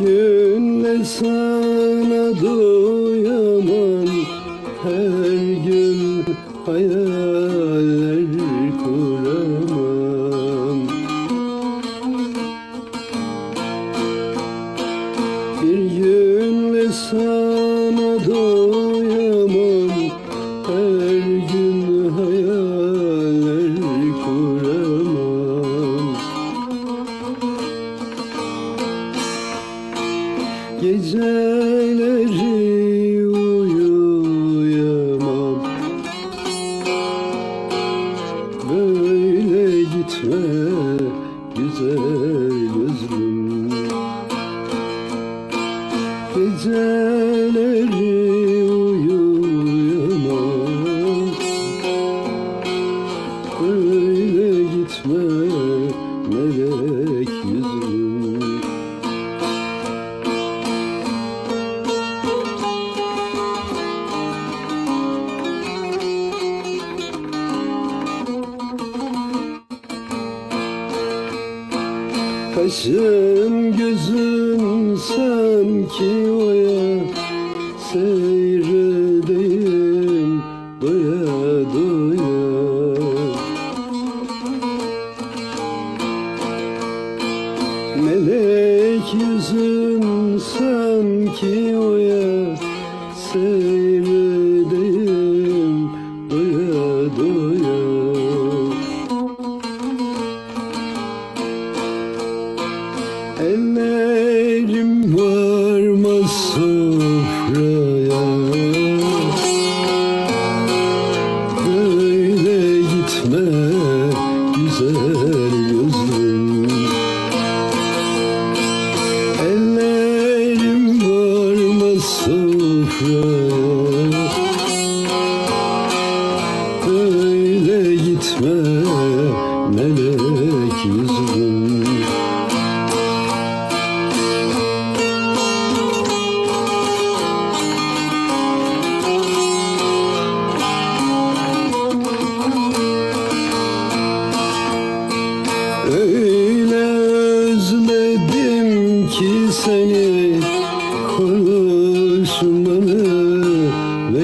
günle sana doyamam. Her gün hayaller kuramam. Bir günle sana doyamam Geceleri uyuyamam. Böyle gitme güzel gözlüm Geceleri uyuyamam. Böyle gitme melek Kaşın gözün sanki oya Seyredeyim doya doya. Melek yüzün sanki oya Seyredeyim gitme melek yüzüm. Öyle özledim ki seni Konuşmanı ve